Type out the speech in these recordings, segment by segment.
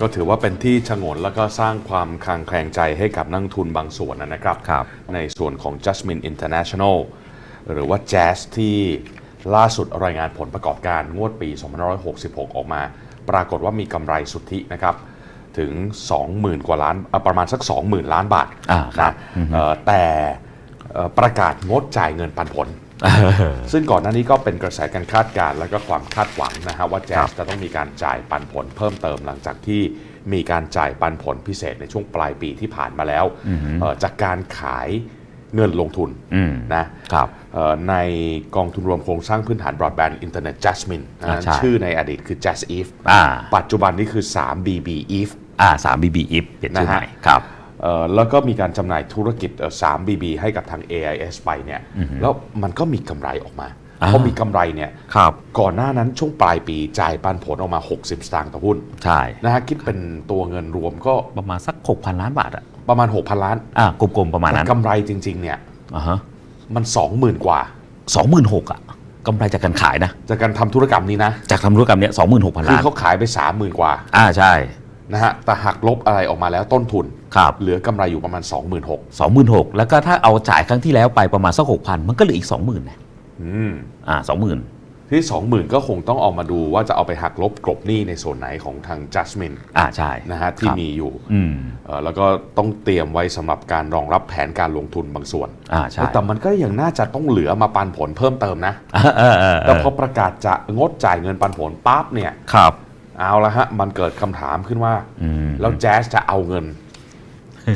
ก็ถือว่าเป็นที่ชงนแล้วก็สร้างความคลางแคลงใจให้กับนักลงทุนบางส่วนนะครับครับในส่วนของ Jasmine International หรือว่า Jazz ที่ล่าสุดรายงานผลประกอบการงวดปี 2566 ออกมา ปรากฏว่ามีกำไรสุทธินะครับถึง 20,000 กว่าล้านเอ่อประมาณสัก 20,000 ล้านบาทอ่าครับนะเอ่อแต่เอ่อประกาศงดจ่ายเงินปันผล ซึ่งก่อนหน้านี้ก็เป็นกระแสการคาดการณ์และก็ความคาดหวังนะฮะว่าแจ๊สจะต้องมีการจ่ายปันผลเพิ่มเติมหลังจากที่มีการจ่ายปันผลพิเศษในช่วงปลายปีที่ผ่านมาแล้วเอ่อจากการขายเงินลงทุนอืมนะครับเอ่อในกองทุนรวมโครงสร้างพื้นฐานบรอดแบนด์อินเทอร์เน็ต Jasmine นะอ่าใช่ชื่อในอดีตคือ Jazz Eve อ่าปัจจุบันนี้คือ 3BB Eve อ่าสามบีบีอิฟเปลี่ยนชื่อนะใหฮะม่ครับเอ่อ แล้วก็มีการจำหน่ายธุรกิจเอ่อ 3BB ให้กับทาง AIS ไปเนี่ยแล้วมันก็มีกำไรออกมาอ่าพอมีกำไรเนี่ยครับก่อนหน้านั้นช่วงปลายปีจ่ายปันผลออกมา 60 สตางค์ต่อหุ้นใช่นะฮะคิดเป็นตัวเงินรวมก็ประมาณสัก 6,000 ล้านบาทอะประมาณ 6,000 ล้านอ่ากลมๆประมาณแต่นั้นกำไรจริง ๆ เนี่ยอ่าฮะมัน 20,000 กว่าสองหมื่นหกอะกำไรจากการขายนะ จากการทำธุรกรรมนี้นะ จากทำธุรกรรมเนี้ยสองหมื่นหกพันคือล้านเขาขายไป30,000กว่า อ่าใช่ นะฮะแต่หักลบอะไรออกมาแล้วต้นทุน ครับเหลือกำไรอยู่ประมาณ 26,000 สองหมื่นหกแล้วก็ถ้าเอาจ่ายครั้งที่แล้วไปประมาณสักหกพันมันก็เหลืออีกสองหมื่นนะอืมอ่าสองหมื่นที่ 20,000 ก็คงต้องเอามาดูว่าจะเอาไปหักลบกลบหนี้ในส่วนไหนของทาง Jasmine อ่าใช่นะฮะที่ครับมีอยู่อืม เอ่อแล้วก็ต้องเตรียมไว้สำหรับการรองรับแผนการลงทุนบางส่วน อ่าใช่แต่มันก็ยังน่าจะต้องเหลือมาปันผลเพิ่มเติมนะ เออเออเออแต่พอประกาศจะงดจ่ายเงินปันผลปั๊บเนี่ย ครับ เอาละฮะ มันเกิดคำถามขึ้นว่าอืมแล้วแจ๊สจะเอาเงิน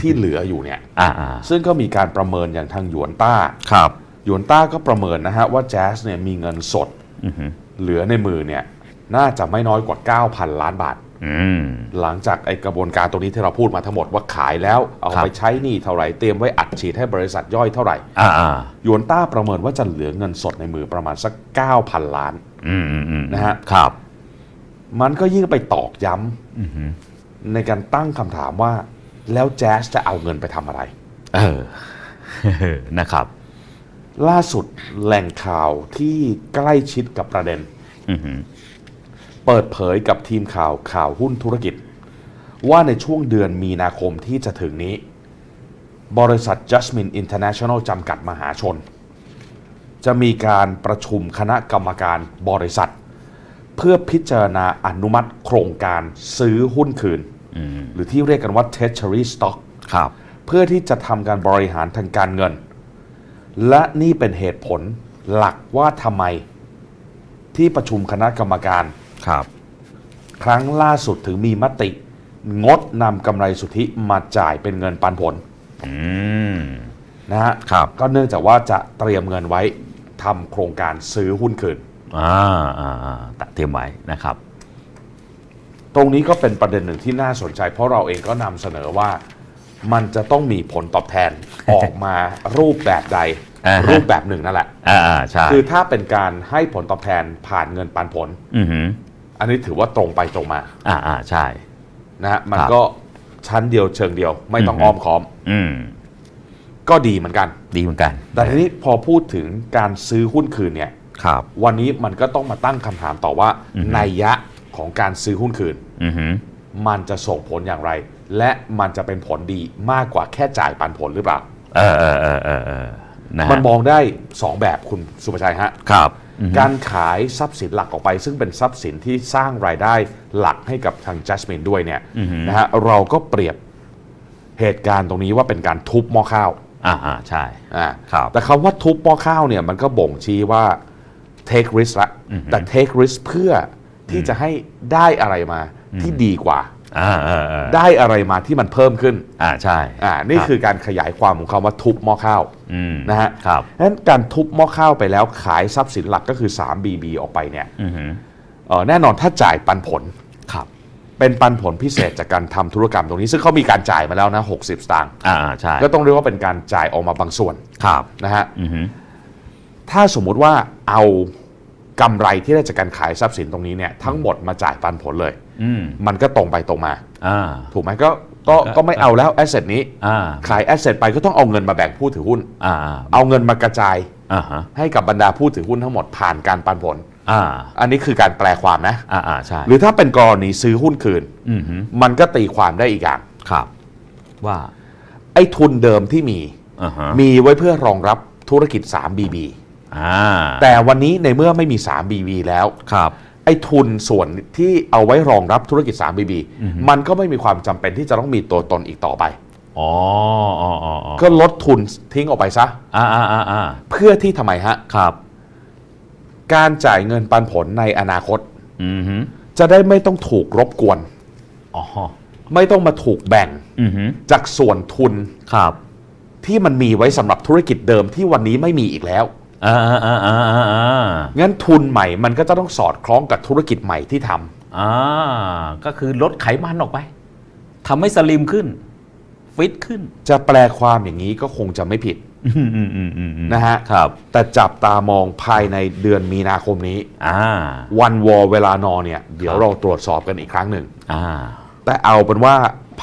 ที่เหลืออยู่เนี่ยอ่าอ่าซึ่งก็มีการประเมินอย่างทางหยวนต้าครับหยวนต้าก็ประเมินนะฮะว่าแจ๊สเนี่ยมีเงินสดอือหือเหลือในมือเนี่ย น่าจะไม่น้อยกว่า 9,000 ล้านบาทอืมหลังจากไอกระบวนการตรงนี้ที่เราพูดมาทั้งหมดว่าขายแล้ว เอาครับไปใช้หนี่เท่าไหร่เตรียมไว้อัดฉีดให้บริษัทย่อยเท่าไหร่อ่าอ่าหยวนต้าประเมินว่าจะเหลือเงินสดในมือประมาณสัก 9,000 ล้านอืมอืมอืมนะฮะครับ มันก็ยิ่งไปตอกย้อือหือำในการตั้งคำถามว่า แล้วแจ๊สจะเอาเงินไปทำอะไร เออนะครับ ล่าสุดแหล่งข่าวที่ใกล้ชิดกับประเด็นอือหือเปิดเผยกับทีมข่าวข่าวหุ้นธุรกิจ ว่าในช่วงเดือนมีนาคมที่จะถึงนี้ บริษัท Jasmine International จำกัดมหาชน จะมีการประชุมคณะกรรมการบริษัท เพื่อพิจารณาอนุมัติโครงการซื้อหุ้นคืนอืมหรือที่เรียกกันว่า Treasury Stock ครับเพื่อที่จะทำการบริหารทางการเงิน และนี่เป็นเหตุผลหลักว่าทำไม ที่ประชุมคณะกรรมการครับ ครั้งล่าสุดถึงมีมติ งดนำกำไรสุทธิมาจ่ายเป็นเงินปันผลอืมนะฮะครับก็เนื่องจากว่าจะเตรียมเงินไว้ทำโครงการซื้อหุ้นคืน อ่าอ่าอ่าตัดเตรียมไว้นะครับ ตรงนี้ก็เป็นประเด็นหนึ่งที่น่าสนใจ เพราะเราเองก็นำเสนอว่ามันจะต้องมีผลตอบแทน ออกมารูปแบบใด อ่าฮะ รูปแบบหนึ่งนั่นแหละ อ่าอ่าใช่คือถ้าเป็นการให้ผลตอบแทนผ่านเงินปันผล อือหืออันนี้ถือว่าตรงไปตรงมาอ่าอ่าใช่ นะฮะมันครับก็ชั้นเดียวเชิงเดียว ไม่ต้องอือฮึ อ้อมค้อม อืมก็ดีเหมือนกัน ดีเหมือนกันแต่ทีนี้พอพูดถึงการซื้อหุ้นคืนเนี่ย ครับ วันนี้มันก็ต้องมาตั้งคำถามต่อว่าอือฮึ นัยยะของการซื้อหุ้นคืน อือหือ มันจะส่งผลอย่างไร และมันจะเป็นผลดีมากกว่าแค่จ่ายปันผลหรือเปล่า เออเออเออเออเออนะฮะมันมองได้2แบบคุณสุภชัยฮะ ครับอือหือการขายทรัพย์สินหลักออกไป ซึ่งเป็นทรัพย์สินที่สร้างรายได้หลักให้กับทาง Jasmine ด้วยเนี่ยอือฮึนะฮะเราก็เปรียบเหตุการณ์ตรงนี้ว่าเป็นการทุบหม้อข้าวอ่าอ่าใช่ อ่าครับ แต่คำว่าทุบหม้อข้าวเนี่ยมันก็บ่งชี้ว่า take risk ละอือฮึแต่ take risk เพื่อที่จะให้ได้อะไรมาที่ดีกว่าอ่าเออเออได้อะไรมาที่มันเพิ่มขึ้น อ่าใช่อ่านี่รับคือการขยายความของคำว่าทุบหม้อข้าวอืมนะฮะครับนั้นการทุบหม้อข้าวไปแล้วขายทรัพย์สินหลักก็คือ 3BB ออกไปเนี่ยอือหือเอ่อแน่นอนถ้าจ่ายปันผลครับ เป็นปันผลพิเศษจากการทำธุรกรรมตรงนี้ ซึ่งเขามีการจ่ายมาแล้วนะ 60 สตางค์อ่าอ่าใช่ก็ต้องเรียกว่าเป็นการจ่ายออกมาบางส่วนครับนะฮะอือหือถ้าสมมุติว่าเอา กำไรที่ได้จากการขายทรัพย์สินตรงนี้เนี่ยทั้งหมดมาจ่ายปันผลเลย อืมมันก็ตรงไปตรงมา อ่า ถูกไหมก็ก็ก็ก็ไม่เอาแล้วแอสเซทนี้ อ่า ขายแอสเซทไปก็ต้องเอาเงินมาแบ่งผู้ถือหุ้นอ่าอ่า เอาเงินมากระจายอ่าฮะให้กับบรรดาผู้ถือหุ้นทั้งหมดผ่านการปันผล อ่า อันนี้คือการแปลความนะ อ่าอ่าใช่ หรือถ้าเป็นกรณีซื้อหุ้นคืน อือฮึมันก็ตีความได้อีกอย่าง ครับ ว่า ไอ้ทุนเดิมที่มี อ่าฮะมีไว้เพื่อรองรับธุรกิจ 3BB อ่า แต่วันนี้ในเมื่อไม่มี 3BB แล้วครับไอ้ทุนส่วนที่เอาไว้รองรับธุรกิจ 3BB มันก็ไม่มีความจำเป็นที่จะต้องมีตัวตนอีกต่อไปอ๋ออ๋ออ๋ออ๋อก็ลดทุนทิ้งออกไปซะอ่าอ่าอ่าอ่าเพื่อที่ทำไมฮะครับ การจ่ายเงินปันผลในอนาคตอือฮึจะได้ไม่ต้องถูกรบกวนอ๋อไม่ต้องมาถูกแบ่งอือฮึจากส่วนทุนครับ ที่มันมีไว้สำหรับธุรกิจเดิมที่วันนี้ไม่มีอีกแล้ว อ่าอ่าอ่าอ่าอ่าอ่างั้นทุนใหม่มันก็จะต้องสอดคล้องกับธุรกิจใหม่ที่ทำอ่าก็คือลดไขมันออกไปทำให้สลิมขึ้น ฟิตขึ้น จะแปลความอย่างนี้ก็คงจะไม่ผิดอืมอืมอืมอืมอืมนะฮะครับ แต่จับตามองภายในเดือนมีนาคมนี้ อ่า วันวอเวลานอเนี่ย เดี๋ยวเราตรวจสอบกันอีกครั้งหนึ่ง อ่า แต่เอาเป็นว่า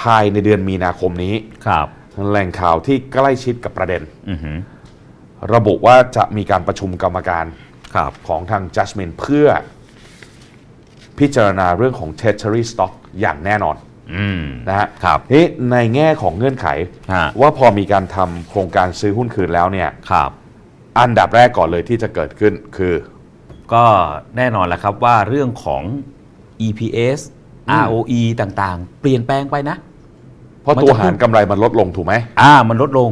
ภายในเดือนมีนาคมนี้ ครับ แหล่งข่าวที่ใกล้ชิดกับประเด็น อือฮึ ระบุว่าจะมีการประชุมกรรมการครับของทาง Judgment เพื่อพิจารณาเรื่องของ Treasury Stock อย่างแน่นอนอืมนะฮะครับนี่ในแง่ของเงื่อนไขฮะว่าพอมีการทำโครงการซื้อหุ้นคืนแล้วเนี่ยครับ อันดับแรกก่อนเลยที่จะเกิดขึ้นคือ ก็แน่นอนแหละครับว่าเรื่องของ EPS อืม ROE ต่างๆ เปลี่ยนแปลงไปนะ เพราะมันตัวจะหารกำไรมันลดลงถูกไหมอ่า มันลดลง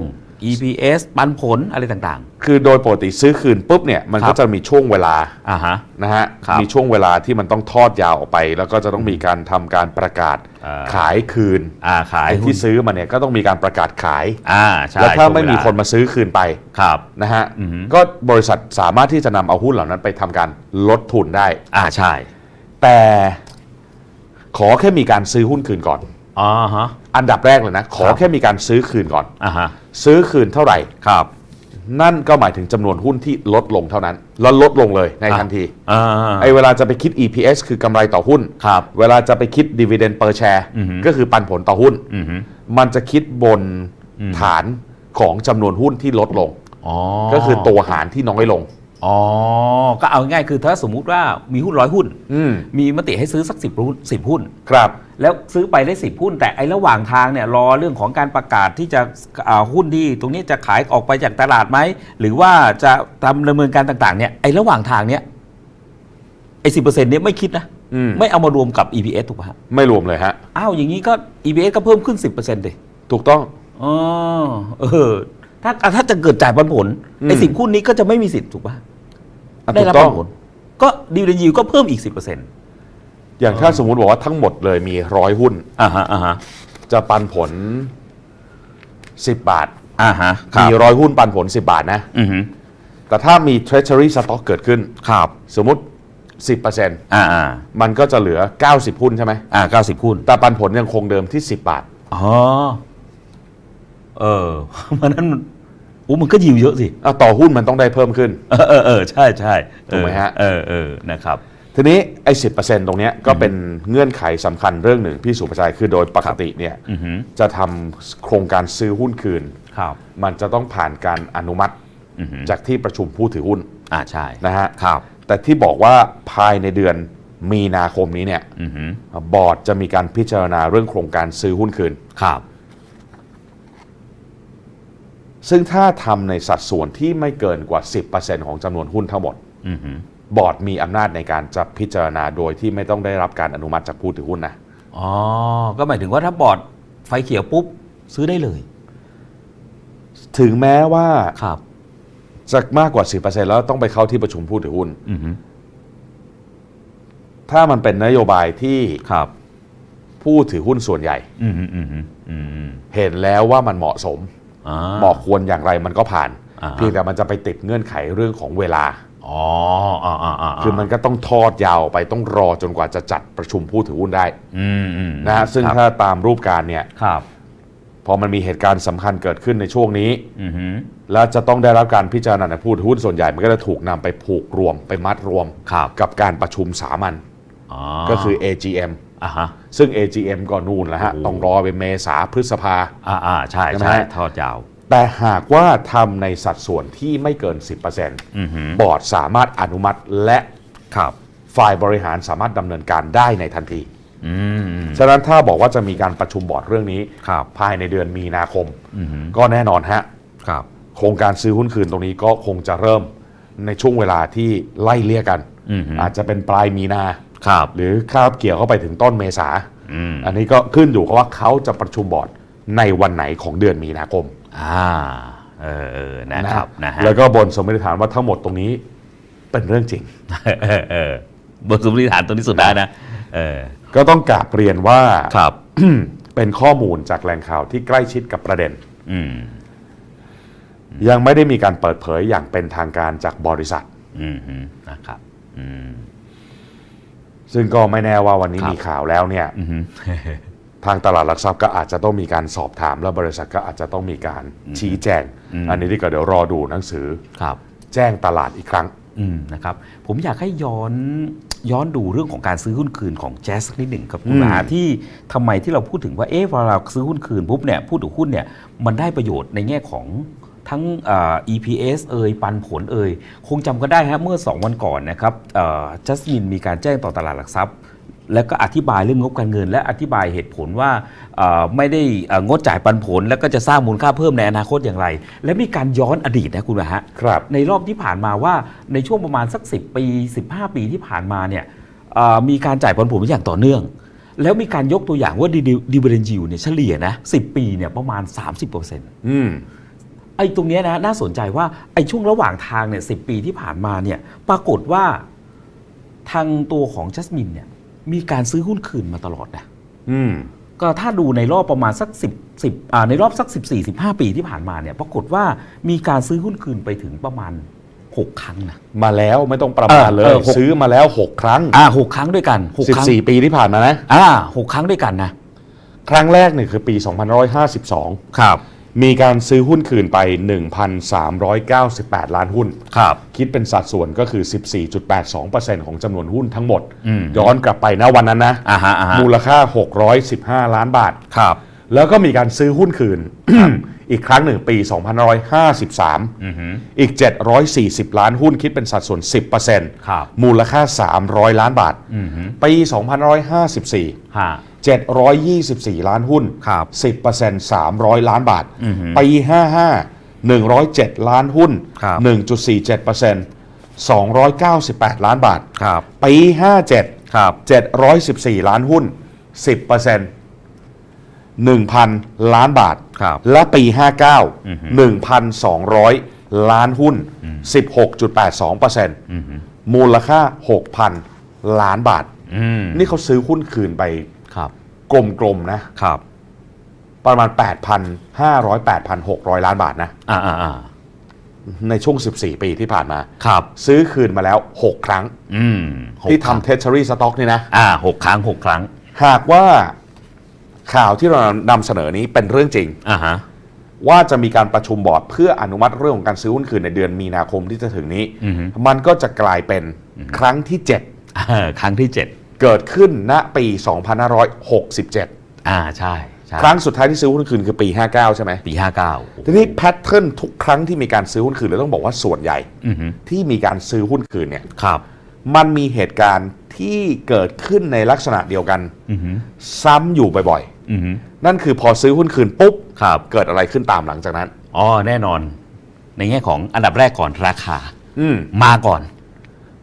EPS ปันผลอะไรต่าง คือโดยปกติซื้อคืนปุ๊บเนี่ยมันครัก็บ จะมีช่วงเวลาๆ อ่าฮะ นะฮะครับมีช่วงเวลาที่มันต้องทอดยาวออกไป แล้วก็จะต้องมีการทำการประกาศอ่า ขายคืนอ่าขายไอ้หุ้ที่นซื้อมาเนี่ยก็ต้องมีการประกาศขาย อ่าใช่แล้วถ้าช่วงไม่มีเวลคนมาซื้อคืนไปครับ นะฮะอือฮึก็บริษัทสามารถที่จะนำเอาหุ้นเหล่านั้นไปทำการลดทุนได้ อ่าใช่แต่ขอแค่มีการซื้อหุ้นคืนก่อน อ๋อฮะอันดับแรกเลยนะ ขอครับแค่มีการซื้อคืนก่อน อ่าฮะซื้อคืนเท่าไหร่ ครับ นั่นก็หมายถึงจำนวนหุ้นที่ลดลงเท่านั้น แล้วลดลงเลยในทันทีอ่าไอ้เวลาจะไปคิด EPS คือกำไรต่อหุ้น ครับ เวลาจะไปคิด dividend per share อือฮึก็คือปันผลต่อหุ้น อือฮึมันจะคิดบนอืมฐานของจำนวนหุ้นที่ลดลง อ๋อก็คือตัวหารที่น้อยลง อ๋อ ก็เอาง่ายๆคือถ้าสมมุติว่ามีหุ้นร้อยหุ้น อืมมีมติให้ซื้อสักสิบหุ้นสิบหุ้น ครับ แล้วซื้อไปได้สิบหุ้น แต่ไอ้ระหว่างทางเนี่ยรอเรื่องของการประกาศที่จะอ่าหุ้นที่ตรงนี้จะขายออกไปจากตลาดไหม หรือว่าจะทำดำเนินการต่างๆเนี่ยไอ้ระหว่างทางเนี่ยไอ้สิบเปอร์เซ็นต์เนี่ยไม่คิดนะ อืม ไม่เอามารวมกับ EPS ถูกป่ะฮะไม่รวมเลยฮะ อ้าวอย่างนี้ก็ EPS ก็เพิ่มขึ้นสิบเปอร์เซ็นต์ดิ ถูกต้อง อ๋อเออถ้าถ้าจะเกิดจ่ายปันผลไอ้อืม สิบหุ้นนี้ก็จะไม่มีสิทธิ์ถูกป่ะอะ ได้ถูรับกต้ปัองนผลก็ดีเวลยิวก็เพิ่มอีกสิบเปอร์เซ็นต์อย่างถ้าสมมุติบอกว่าทั้งหมดเลยมีร้อยหุ้นอ่าฮะอ่าฮะจะปันผล 10 บาทอ่าฮะครัมีบร้อยหุ้นปันผล 10 บาทนะอือฮึแต่ถ้ามี treasury stock เกิดขึ้นครับสมมุติ10%อ่าอ่ามันก็จะเหลือ90หุ้นใช่ไหมอ่าเก้าสิบหุ้น แต่ปันผลยังคงเดิมที่10บาท อ๋อ เออมันนั้นมันโอ้มันก็ยิวเยอะสิอะต่อหุ้นมันต้องได้เพิ่มขึ้น เออเออเออใช่ใช่เออถูกไหมฮะ เออเออนะครับ ทีนี้ไอ้สิตรงเนี้ยก็เป็นเงื่อนไขสำคัญเรื่องหนึ่งพี่สุภชัยคือโดยปกติเนี่ยอือฮึจะทำโครงการซื้อหุ้นคืน ครับ มันจะต้องผ่านการอนุมัติอือฮึจากที่ประชุมผู้ถือหุ้นอ่าใช่นะฮะครับแต่ที่บอกว่าภายในเดือนมีนาคมนี้เนี่ยอือฮึบอร์ดจะมีการพิจารณาเรื่องโครงการซื้อหุ้นคืน ครับ ซึ่งถ้าทำในสัดส่วนที่ไม่เกินกว่า 10%ของจำนวนหุ้นทั้งหมดอือฮึบอร์ดมีอำนาจในการจะพิจารณาโดยที่ไม่ต้องได้รับการอนุมัติจากผู้ถือหุ้นนะอ๋อ ก็หมายถึงว่าถ้าบอร์ดไฟเขียวปุ๊บ ซื้อได้เลย ถึงแม้ว่าครับจะมากกว่า 10%แล้วต้องไปเข้าที่ประชุมผู้ถือหุ้นอือฮึถ้ามันเป็นนโยบายที่ครับ ผู้ถือหุ้นส่วนใหญ่อือฮึอือฮึอืมเห็นแล้วว่ามันเหมาะสม อ่าเหมาะควรอย่างไรมันก็ผ่านอ่าเพียงแต่มันจะไปติดเงื่อนไขเรื่องของเวลาอ๋ออ่าอ่าอ่าคือมันก็ต้องทอดยาวไปต้องรอจนกว่าจะจัดประชุมผู้ถือหุ้นได้อืมอืมนะฮะซึ่งครับถ้าตามรูปการเนี่ยครับพอมันมีเหตุการณ์สำคัญเกิดขึ้นในช่วงนี้อือฮึแล้วจะต้องได้รับการพิจารณาในผู้ถือหุ้นส่วนใหญ่ มันก็จะถูกนำไปผูกรวมไปมัดรวมครับกับการประชุมสามัญอ๋อก็คือ AGM อ่าฮะซึ่ง AGM ก็นู่นแล้วฮะโอ้ต้องรอเป็นเมษาพฤษภา อ่าอ่าใช่ใช่ไหมใช่ฮะ ทอดยาว แต่หากว่าทำในสัดส่วนที่ไม่เกิน 10%อือฮึบอร์ดสามารถอนุมัติและครับ ฝ่ายบริหารสามารถดำเนินการได้ในทันทีอืมฉะนั้นถ้าบอกว่าจะมีการประชุมบอร์ดเรื่องนี้ ครับภายในเดือนมีนาคม อือหือก็แน่นอนฮะ ครับ โครงการซื้อหุ้นคืนตรงนี้ก็คงจะเริ่มในช่วงเวลาที่ไล่เลี่ยกัน อือหืออาจจะเป็นปลายมีนา ครับหรือคาบเกี่ยวเข้าไปถึงต้นเมษาอืมอันนี้ก็ขึ้นอยู่กับว่าเขาจะประชุมบอร์ดในวันไหนของเดือนมีนาคม อ่า เออเออนะครับ นะฮะ แล้วก็บนสมมติฐานว่าทั้งหมดตรงนี้เป็นเรื่องจริง เออเออบนสมมติฐานตัวนี้สุดได้นะ เออ ก็ต้องกราบเรียนว่า ครับ เป็นข้อมูลจากแหล่งข่าวที่ใกล้ชิดกับประเด็น อืมยังไม่ได้มีการเปิดเผยอย่างเป็นทางการจากบริษัท อืมฮึนะครับ อืม ซึ่งก็ไม่แน่ว่าวันนี้ครับมีข่าวแล้วเนี่ยอืมฮึทางตลาดหลักทรัพย์ก็อาจจะต้องมีการสอบถาม และบริษัทก็อาจจะต้องมีการชี้แจงอืมอันนี้ที่ก็เดี๋ยวรอดูหนังสือครับแจ้งตลาดอีกครั้งอืมนะครับผมอยากให้ย้อนย้อนดูเรื่องของการซื้อหุ้นคืนของแจ๊สสักนิดหนึ่งครับคุณอืมมหาที่ทำไมที่เราพูดถึงว่าเอ๊ะเวลาเราซื้อหุ้นคืนปุ๊บเนี่ยพูดถึงหุ้นเนี่ยมันได้ประโยชน์ในแง่ของ ทั้งเอ่อ EPS เอ่ยปันผลเอ่ยคงจำก็ได้ฮะเมื่อ 2 วันก่อนนะครับจัสมินมีการแจ้งต่อตลาดหลักทรัพย์ แล้วก็อธิบายเรื่องงบการเงิน และอธิบายเหตุผลว่าเอ่อไม่ได้เอ่องดจ่ายปันผล แล้วก็จะสร้างมูลค่าเพิ่มในอนาคตอย่างไร และมีการย้อนอดีตนะคุณมหาครับในรอบที่ผ่านมาว่าในช่วงประมาณสัก 10 ปี 15 ปีที่ผ่านมาเนี่ยเอ่อมีการจ่ายผลผลมาอย่างต่อเนื่องแล้วมีการยกตัวอย่างว่าดิเวเรนจิวเนี่ยเฉลี่ยนะ10 ปีเนี่ยประมาณ 30%อืม ไอ้ตรงเนี้ยนะน่าสนใจว่าไอ้ช่วงระหว่างทางเนี่ยสิปีที่ผ่านมาเนี่ยปรากฏว่าทางตัวของจัสมินเนี่ยมีการซื้อหุ้นคืนมาตลอดนะอืม ก็ถ้าดูในรอบประมาณสัก10 10อ่าในรอบสัก 14 15 ปีที่ผ่านมาเนี่ยปรากฏว่ามีการซื้อหุ้นคืนไปถึงประมาณ 6 ครั้งนะ มาแล้วไม่ต้องประมาณเออเลยเออหก ซื้อมาแล้ว 6 ครั้ง อ่าหกครั้งด้วยกันหกครั้ง14 ปีที่ผ่านมานะ อ่าหกครั้งด้วยกันนะ ครั้งแรกเนี่ยคือปี 2552 ครับ มีการซื้อหุ้นคืนไป 1,398 ล้านหุ้น ครับ คิดเป็นสัดส่วนก็คือ 14.82%ของจำนวนหุ้นทั้งหมด อืม ย้อนกลับไปนะวันนั้นนะอ่าฮะอ่าฮะมูลค่า 615 ล้านบาท ครับ แล้วก็มีการซื้อหุ้นคืน อีกครั้งหนึ่งปี 2553อือหืออีก 740 ล้านหุ้นคิดเป็นสัดส่วน10%ครับมูลค่า 300 ล้านบาทอือหือปี 2554 ฮะ 724 ล้านหุ้น ครับ10% 300 ล้านบาท อือหือปี 55 107 ล้านหุ้น ครับ 1.47% 298 ล้านบาท ครับ ปี 57 ครับ 714 ล้านหุ้น 10% 1,000 ล้านบาท ครับและปี อือฮึ 59 1,200 ล้านหุ้น 16.82%อือหือมูลค่า 6,000 ล้านบาท อืม นี่เขาซื้อหุ้นคืนไปครับ กลมๆนะครับ ประมาณ 8,500 8,600 ล้านบาทนะ อ่าอ่าอ่าในช่วง 14 ปีที่ผ่านมา ครับ ซื้อคืนมาแล้ว 6 ครั้ง อืมหกที่ครั้งทำเท t เ r y stock นี่นะ อ่าหกครั้งหกครั้ง หากว่าข่าวที่เรานำเสนอนี้เป็นเรื่องจริง อ่าฮะ ว่าจะมีการประชุมบอร์ดเพื่ออนุมัติเรื่องของการซื้อหุ้นคืนในเดือนมีนาคมที่จะถึงนี้ อือฮึ มันก็จะกลายเป็นครั้งที่อ่าครั้งที่เจ็ด7 เกิดขึ้นณปี 2567 อ่าใช่ใช่ครั้งสุดท้ายที่ซื้อหุ้นคืนคือปี 59 ใช่ไหมปีห้าเก้าทีนี้แพทเทิร์นทุกครั้งที่มีการซื้อหุ้นคืนเราต้องบอกว่าส่วนใหญ่อือหือที่มีการซื้อหุ้นคืนเนี่ยครับมันมีเหตุการณ์ที่เกิดขึ้นในลักษณะเดียวกัน อือหือซ้ำอยู่บ่อยอือหือๆนั่นคือพอซื้อหุ้นคืนปุ๊บ ครับเกิดอะไรขึ้นตามหลังจากนั้น อ๋อแน่นอน ในแง่ของอันดับแรกก่อนราคา อืมมาก่อน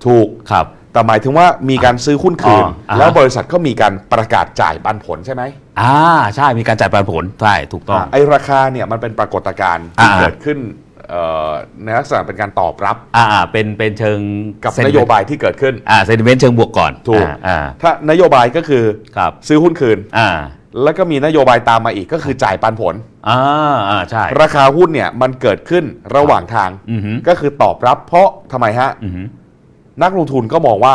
ถูกครับ แต่หมายถึงว่ามีการซื้อหุ้นคืน อ๋ออ่าฮะ แล้วบริษัทก็มีการประกาศจ่ายปันผลใช่ไหมอ่าใช่มีการจ่ายปันผลใช่ถูกต้องอ่าไอราคาเนี่ยมันเป็นปรากฏการณ์ที่อ่า เกิดขึ้นเอ่อในลักษณะเป็นการตอบรับอ่าอ่าเป็นเป็นเชิงกับ sentiment นโยบายที่เกิดขึ้น อ่าเซนิเมนต์เชิงบวกก่อนถูก อ่าอ่าถ้านโยบายก็คือครับซื้อหุ้นคืน อ่าแล้วก็มีนโยบายตามมาอีกก็คือจ่ายปันผล อ่าอ่าใช่ ราคาหุ้นเนี่ยมันเกิดขึ้นระหว่างทาง อือหือก็คือตอบรับเพราะทำไมฮะ อือหือ นักลงทุนก็มองว่า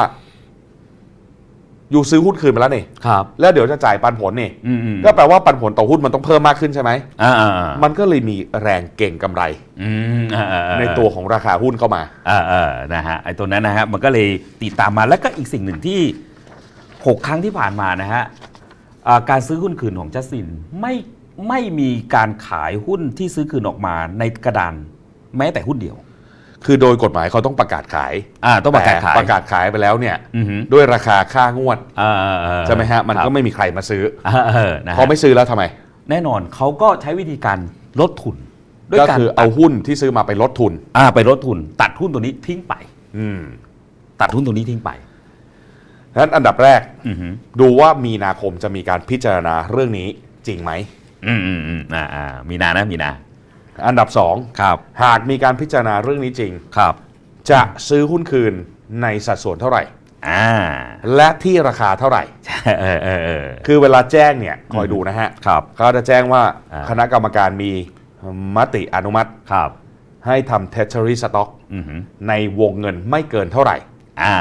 อยู่ซื้อหุ้นคืนมาแล้วนี่ครับ แล้วเดี๋ยวจะจ่ายปันผลนี่อืมอืมก็แปลว่าปันผลต่อหุ้นมันต้องเพิ่มมากขึ้นใช่ไหมอ่าอ่าอ่ามันก็เลยมีแรงเก่งกำไร อืมอ่าอ่าอ่า ในตัวของราคาหุ้นเข้ามาอ่าอ่านะฮะไอ้ตัวนั้นนะฮะมันก็เลยติดตามมาแล้วก็อีกสิ่งหนึ่งที่ 6 ครั้งที่ผ่านมานะฮะอ่าการซื้อหุ้นคืนของจัสตินไม่ไม่มีการขายหุ้นที่ซื้อคืนออกมาในกระดาน แม้แต่หุ้นเดียว คือโดยกฎหมายเขาต้องประกาศขายอ่าต้องประกาศขายแต่ประกาศขายไปแล้วเนี่ยอือหือด้วยราคาค่างวดเออเออเออใช่ไหมฮะมันคก็รับไม่มีใครมาซื้อเออเออนะฮะพอไม่ซื้อแล้วทำไม แน่นอนเขาก็ใช้วิธีการลดทุนด้วยก็การคือเอาหุ้นที่ซื้อมาไปลดทุน อ่าไปลดทุน ตัดหุ้นตัวนี้ทิ้งไป อืมตัดหุ้นตัวนี้ทิ้งไปฉะนั้นอันดับแรกอือหือดูว่ามีนาคมจะมีการพิจารณาเรื่องนี้จริงไหม อืมอืมอืมอ่าอ่ามีนานะมีนา อันดับสองครับหากมีการพิจารณาเรื่องนี้จริง ครับจะซื้อหุ้นคืนในสัดส่วนเท่าไหร่ อ่าและที่ราคาเท่าไหร่ เออเออเออ คือเวลาแจ้งเนี่ยคอยดูนะฮะครับเขาจะแจ้งว่าอ่า คณะกรรมการมีมติอนุมัติ ครับให้ทำ treasury stock อือหือในวงเงินไม่เกินเท่าไหร่ อ่า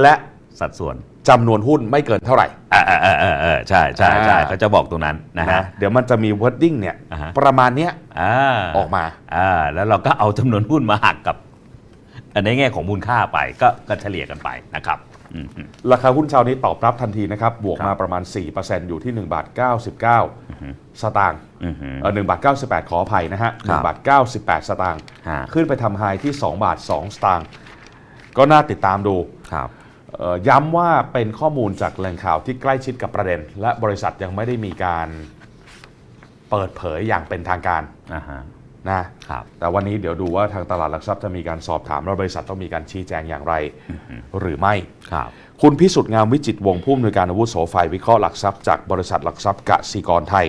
และสัดส่วน จำนวนหุ้นไม่เกินเท่าไหร่ อ่าอ่าอ่าอ่าอ่าใช่ใช่ใช่อ่า เขาจะบอกตรงนั้นนะฮะนะเดี๋ยวมันจะมี wording เนี่ยอ่าฮะ ประมาณเนี้ยอ่าออกมา อ่า แล้วเราก็เอาจำนวนหุ้นมาหักกับอันในแง่ของมูลค่าไปก็ก็เฉลี่ยกันไปนะครับอืมอืม ราคาหุ้นเช้านี้ตอบรับทันทีนะครับ บวกครับมาประมาณ 4%อยู่ที่1บาท99 สตางค์อือหือ เออ1บาท98 ขออภัยนะฮะครับ1บาท98 สตางค์ฮะ ขึ้นไปทำไฮที่ 2 บาท 2 สตางค์ก็น่าติดตามดู ครับเอ่อ ย้ำว่าเป็นข้อมูลจากแหล่งข่าวที่ใกล้ชิดกับประเด็น และบริษัทยังไม่ได้มีการเปิดเผยอย่างเป็นทางการอ่าฮะนะครับ แต่วันนี้เดี๋ยวดูว่าทางตลาดหลักทรัพย์จะมีการสอบถามและบริษัทต้องมีการชี้แจงอย่างไรหรือไม่ครับ คุณพิสุทธิ์งามวิจิตรวงศ์ผู้อำนวยการอาวุโสฝ่ายวิเคราะห์หลักทรัพย์จากบริษัทหลักทรัพย์กสิกรไทย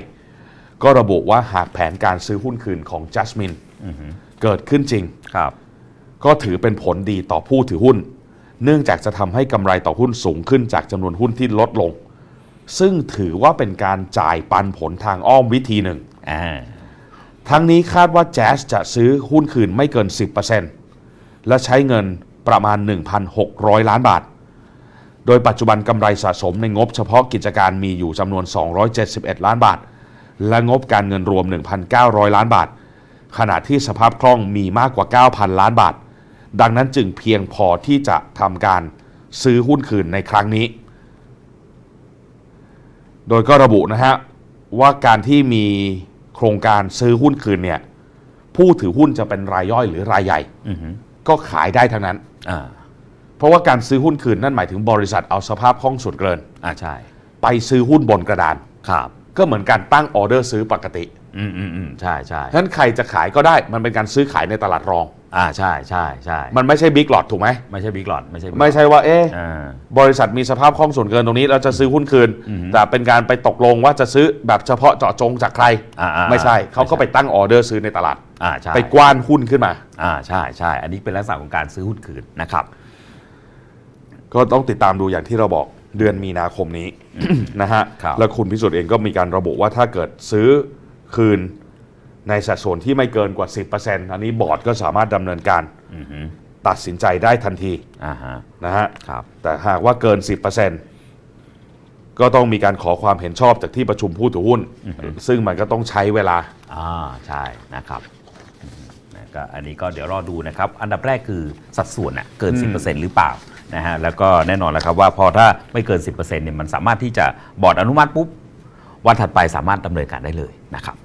ก็ระบุว่าหากแผนการซื้อหุ้นคืนของจัสมินเกิดขึ้นจริงครับ ก็ถือเป็นผลดีต่อผู้ถือหุ้น เนื่องจากจะทำให้กำไรต่อหุ้นสูงขึ้นจากจำนวนหุ้นที่ลดลง ซึ่งถือว่าเป็นการจ่ายปันผลทางอ้อมวิธีหนึ่ง อ่า ทั้งนี้คาดว่าแจ๊สจะซื้อหุ้นคืนไม่เกิน 10%และใช้เงินประมาณ 1,600 ล้านบาท โดยปัจจุบันกำไรสะสมในงบเฉพาะกิจการมีอยู่จำนวน 271 ล้านบาท และงบการเงินรวม 1,900 ล้านบาท ขณะที่สภาพคล่องมีมากกว่า 9,000 ล้านบาท ดังนั้นจึงเพียงพอที่จะทำการซื้อหุ้นคืนในครั้งนี้ โดยก็ระบุนะฮะว่าการที่มีโครงการซื้อหุ้นคืนเนี่ยผู้ถือหุ้นจะเป็นรายย่อยหรือรายใหญ่อือหือก็ขายได้ทั้งนั้นอ่าเพราะว่าการซื้อหุ้นคืนนั่นหมายถึงบริษัทเอาสภาพคล่องส่วนเกินอ่าใช่ ไปซื้อหุ้นบนกระดานครับก็เหมือนการตั้งออเดอร์ซื้อปกติ อืมอืมอืมใช่ใช่ฉะนั้นใครจะขายก็ได้มันเป็นการซื้อขายในตลาดรอง อ่าใช่ใช่ใช่มันไม่ใช่บิ๊กหลอดถูกไหม ไม่ใช่บิ๊กหลอดไม่ใช่ big ไม่ lot ใช่ว่าเอ๊ะอ่า บริษัทมีสภาพคล่องส่วนเกินตรงนี้เราจะซื้อหุ้นคืนอือฮึแต่เป็นการไปตกลงว่าจะซื้อแบบเฉพาะเจาะจงจากใคร อ่าอ่าไม่ใช่เขาก็ไม่ใช่ไปตั้งออเดอร์ซื้อในตลาด อ่าใช่ ไปกว้านหุ้นขึ้นมา อ่าใช่ใช่ อันนี้เป็นลักษณะของการซื้อหุ้นคืนนะครับ ก็ต้องติดตามดูอย่างที่เราบอกเดือนมีนาคมนี้ นะฮะ ครับ แล้วคุณพิสุทธิ์เองก็มีการระบุว่าถ้าเกิดซื้อคืน ในสัดส่วนที่ไม่เกินกว่า 10%อันนี้บอร์ดก็สามารถดำเนินการอือหือตัดสินใจได้ทันทีอ่าฮะนะฮะ ครับ แต่หากว่าเกิน 10%ก็ต้องมีการขอความเห็นชอบจากที่ประชุมผู้ถือหุ้น ซึ่งมันก็ต้องใช้เวลา อ่าใช่นะครับอืมนะก็อันนี้ก็เดี๋ยวรอดูนะครับ อันดับแรกคือสัดส่วนน่ะเกินอืม10%หรือเปล่านะฮะแล้วก็แน่นอนแล้วครับว่าพอถ้าไม่เกิน 10%เนี่ยมันสามารถที่จะบอร์ดอนุมัติปุ๊บ วันถัดไปสามารถดำเนินการได้เลยนะครับ